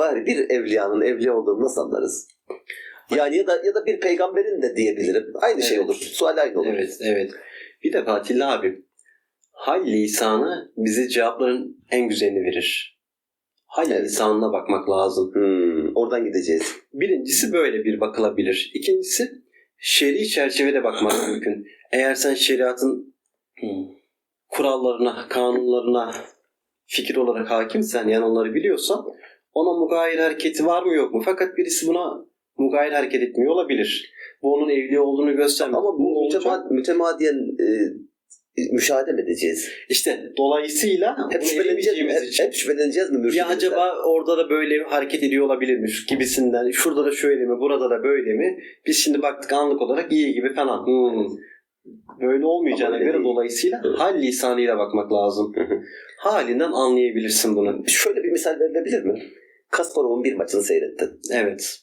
Fahri bir evliyanın evliya olduğunu nasıl anlarız? Yani ya da ya da bir peygamberin de diyebilirim. Aynı şey Evet. olur. Sual aynı olur. Evet, evet. Bir de Fatih abi, hal lisanı bize cevapların en güzelini verir. Hal Evet. lisanına bakmak lazım. Hmm, oradan gideceğiz. Birincisi böyle bir bakılabilir. İkincisi şer'i çerçevede bakmak mümkün. Eğer sen şeriatın kurallarına, kanunlarına fikir olarak hakimsen yani onları biliyorsan ona mugayir hareketi var mı yok mu? Fakat birisi buna mugayir hareket etmiyor olabilir. Bu onun evli olduğunu göstermez. Ama bu olacak. mütema- mütemadiyen e, müşahede mi edeceğiz? İşte dolayısıyla Hep şüpheleneceğiz mi? Hep, hep şüpheleneceğiz mi ya acaba orada da böyle hareket ediyor olabilirmiş gibisinden. Şurada da şöyle mi, burada da böyle mi? Biz şimdi baktık anlık olarak iyi gibi falan. Hmm. Böyle olmayacağına Ama göre değil. dolayısıyla hal lisanıyla bakmak lazım. Halinden anlayabilirsin bunu. Şöyle bir misal verilebilir mi? Kasparov'un bir maçını seyrettin. Evet.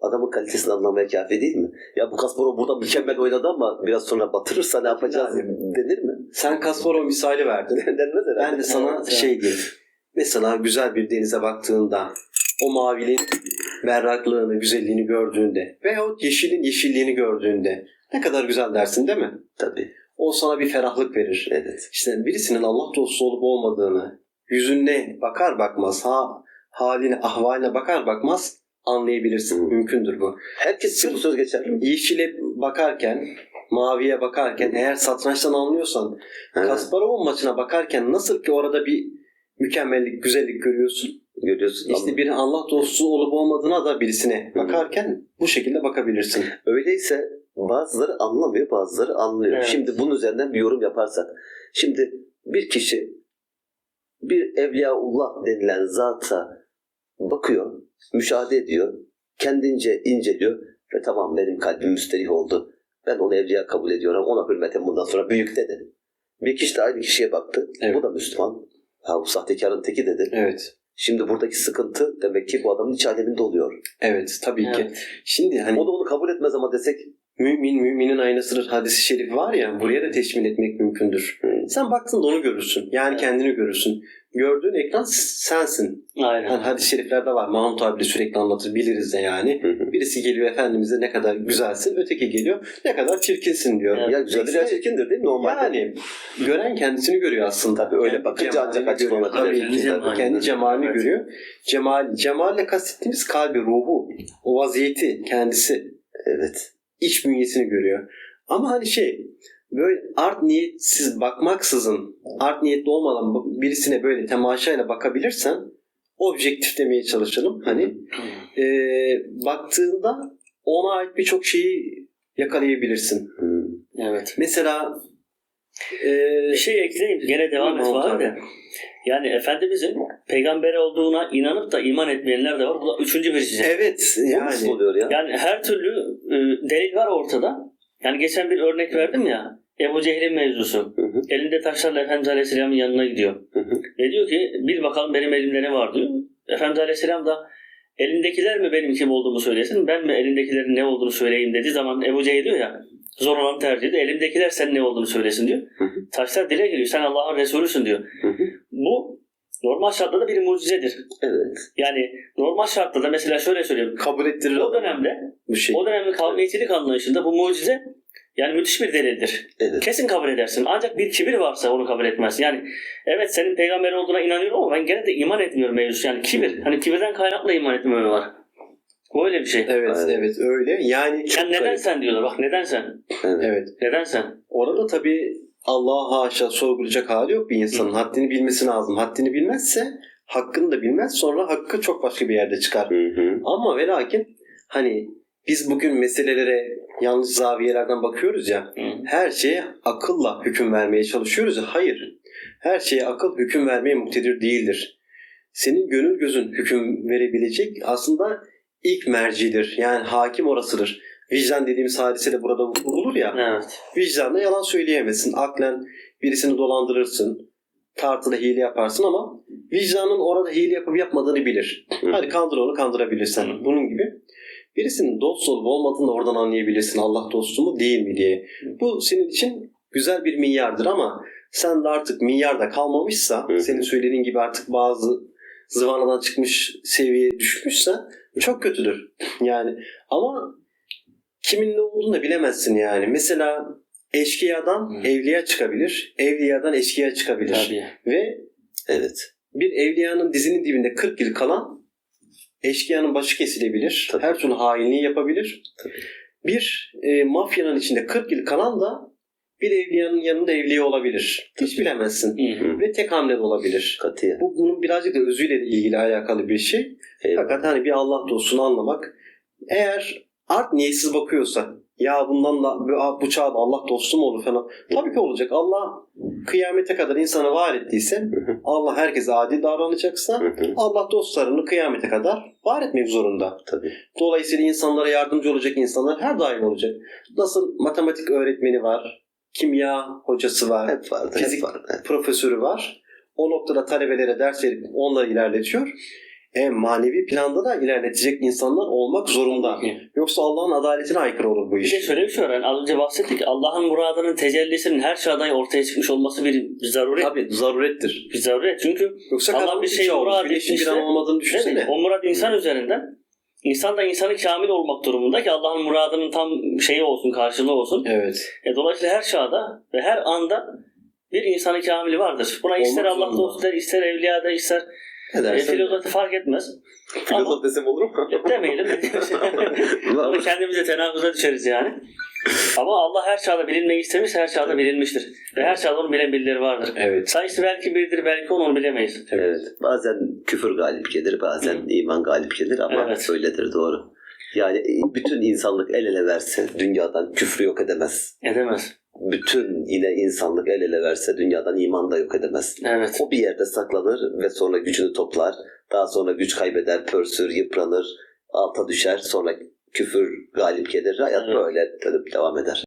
Adamın kalitesini anlamaya kafi değil mi? Ya bu Kasparov burada mükemmel oynadı ama biraz sonra batırırsa ne yapacağız denir mi? Sen Kasparov misali verdin. Denmez herhalde. Ben de sana şey diyeyim. Mesela güzel bir denize baktığında o maviliğin berraklığını, güzelliğini gördüğünde veyahut yeşilin yeşilliğini gördüğünde ne kadar güzel dersin değil mi? Tabii. O sana bir ferahlık verir. Evet. İşte birisinin Allah dostu olup olmadığını yüzüne bakar bakmaz, ha, haline, ahvaline bakar bakmaz anlayabilirsin. Hı. Mümkündür bu. Herkes için bu söz geçerli? Yeşile bakarken, maviye bakarken eğer satrançtan anlıyorsan Kasparov'un maçına bakarken nasıl ki orada bir mükemmellik, güzellik görüyorsun. Görüyorsun. İşte ama bir Allah dostu olup olmadığına da birisine bakarken bu şekilde bakabilirsin. Öyleyse bazıları anlamıyor, bazıları anlıyor. Evet. Şimdi bunun üzerinden bir yorum yaparsak. Şimdi bir kişi bir Evliyaullah denilen zata bakıyor, müşahede ediyor, kendince inceliyor ve tamam benim kalbim müsterih oldu. Ben onu evliya kabul ediyorum. Ona hürmetim bundan sonra büyük dedi. Bir kişi de aynı kişiye baktı. Evet. Bu da Müslüman. Ha bu sahtekarın teki dedi. Evet. Şimdi buradaki sıkıntı demek ki bu adamın iç aleminde oluyor. Evet tabii ki. Evet. Şimdi hani O da onu kabul etmez ama desek mümin müminin aynasıdır hadisi şerifi var ya buraya da teşmil etmek mümkündür. Sen baktığında onu görürsün. Yani kendini görürsün. Gördüğün ekran sensin. Aynen. Yani hadis-i şeriflerde var. Mahmut abi de sürekli anlatır. Biliriz de yani. Birisi geliyor Efendimiz'e ne kadar güzelsin. Öteki geliyor ne kadar çirkinsin diyor. Evet. Ya güzeldir ya çirkindir değil mi normalde? Yani gören kendisini görüyor aslında. Öyle Kendi bakınca ancak açık görüyor. olabilir. Tabii, Kendi cemalini. kendi cemalini Evet. görüyor. Cemal, cemalle kastettiğimiz kalbi, ruhu, o vaziyeti, kendisi, Evet. İç bünyesini görüyor. Ama hani şey, böyle art niyetsiz bakmaksızın, art niyetli olmadan birisine böyle temaşayla bakabilirsen, objektif demeye çalışalım. Hani e, baktığında ona ait birçok şeyi yakalayabilirsin. Evet. Mesela e, Bir şey ekleyeyim. Gene devam et var da. Yani Efendimizin peygamber olduğuna inanıp da iman etmeyenler de var. Bu da üçüncü bir şey. Evet yani nasıl oluyor ya? Yani her türlü e, delil var ortada. Yani geçen bir örnek verdim ya. Ebu Cehil'in mevzusu. Hı hı. Elinde taşlarla Efendimiz Aleyhisselam'ın yanına gidiyor. Hı hı. Ve diyor ki bil bakalım benim elimde ne var diyor. Efendimiz Aleyhisselam da elindekiler mi benim kim olduğumu söylesin ben mi elindekilerin ne olduğunu söyleyeyim dediği zaman Ebu Cehil diyor ya zor olan tercih de elimdekiler sen ne olduğunu söylesin diyor. Taşlar dile geliyor sen Allah'ın Resulüsün diyor. Normal şartlarda bir mucizedir. Evet. Yani normal şartlarda mesela şöyle söyleyeyim. kabul ettirir O adama dönemde bu şey. o dönemde kavmiyetçilik anlayışında bu mucize yani müthiş bir delildir. Evet. Kesin kabul edersin. Ancak bir kibir varsa onu kabul etmezsin. Yani evet senin peygamber olduğuna inanıyorum ama ben gene de iman etmiyorum mevzusu. Yani kibir. Hani kibirden kaynaklı iman etmeme var. Böyle bir şey. Evet Aynen. evet öyle. Yani Yani neden sen diyorlar. Bak neden sen? Evet. evet. Neden sen? Orada tabii Allah'a haşa sorgulayacak hali yok bir insanın. Haddini bilmesi lazım. Haddini bilmezse hakkını da bilmez. Sonra hakkı çok başka bir yerde çıkar. Hı hı. Ama ve lakin hani biz bugün meselelere yanlış zaviyelerden bakıyoruz ya. Hı. Her şeye akılla hüküm vermeye çalışıyoruz ya. Hayır. Her şeye akıl hüküm vermeye muktedir değildir. Senin gönül gözün hüküm verebilecek aslında ilk mercidir. Yani hakim orasıdır. Vicdan dediğimiz hadise de burada vurulur ya. Evet. Vicdanla yalan söyleyemezsin. Aklen birisini dolandırırsın. Tartıda hile yaparsın ama vicdanın orada hile yapıp yapmadığını bilir. Hı. Hadi kandır onu kandırabilirsen. Hı. Bunun gibi. Birisinin dost olup olmadığını da oradan anlayabilirsin. Allah dostu mu değil mi diye. Bu senin için güzel bir milyardır ama sen de artık milyarda kalmamışsa Hı. senin söylediğin gibi artık bazı zıvanadan çıkmış seviyeye düşmüşsen çok kötüdür. Yani ama kimin ne olduğunu da bilemezsin yani. Mesela eşkıyadan Hı. evliya çıkabilir. Evliyadan eşkıya çıkabilir. Tabii. Ve Evet. bir evliyanın dizinin dibinde 40 yıl kalan eşkıyanın başı kesilebilir. Tabii. Her türlü hainliği yapabilir. Tabii. Bir e, mafyanın içinde 40 yıl kalan da bir evliyanın yanında evliya olabilir. Hiç bilemezsin. Hı hı. Ve tek hamlede olabilir. Katiyen. Bu bunun birazcık da özüyle de ilgili alakalı bir şey. Eyvallah. Fakat hani bir Allah dostunu anlamak eğer art niyetsiz bakıyorsa ya bundan da bu- çağda Allah dostu mu olur falan. Tabii ki olacak. Allah kıyamete kadar insanı var ettiyse. Allah herkese adil davranacaksa. Allah dostlarını kıyamete kadar var etmek zorunda. Tabii. Dolayısıyla insanlara yardımcı olacak insanlar her daim olacak. Nasıl matematik öğretmeni var, kimya hocası var, Hep vardı. Fizik- Hep vardı. profesörü var. O noktada talebelere ders verip onları ilerletiyor. E, manevi planda da ilerletecek insanlar olmak zorunda. Yoksa Allah'ın adaletine aykırı olur bu Bir iş. de şöyle bir şey var. Yani az önce bahsettik. Allah'ın muradının tecellisinin her çağdan ortaya çıkmış olması bir zaruret. Tabii zarurettir. Bir zaruret. Çünkü Yoksa Allah bir şey murad bir etmişse- an olmadığını Değil mi? düşünsene. O murad insan üzerinden. İnsan da insanı kamil olmak durumunda ki Allah'ın muradının tam şeyi olsun, karşılığı olsun. Evet. E, dolayısıyla her çağda ve her anda bir insanı kamili vardır. Buna ister Olmak Allah zorunda. dostu der, ister evliya der, ister Ne e, filozofi fark etmez. Ama Filozof desem olur mu? e, demeyelim. Onu kendimize tenakuza düşeriz yani. Ama Allah her çağda bilinmeyi istemiş, her çağda bilinmiştir. Ve her çağda onu bilen birileri vardır. Evet. Sayısı belki birdir, belki onu, onu bilemeyiz. Evet. Bazen küfür galip gelir, bazen Hı. iman galip gelir ama Evet. öyledir doğru. Yani bütün insanlık el ele verse dünyadan küfrü yok edemez. Edemez. Bütün yine insanlık el ele verse dünyadan iman da yok edemez. Evet. O bir yerde saklanır ve sonra gücünü toplar. Daha sonra güç kaybeder, pörsür, yıpranır, alta düşer. Sonra küfür galip gelir. Hayat Evet. böyle dönüp devam eder.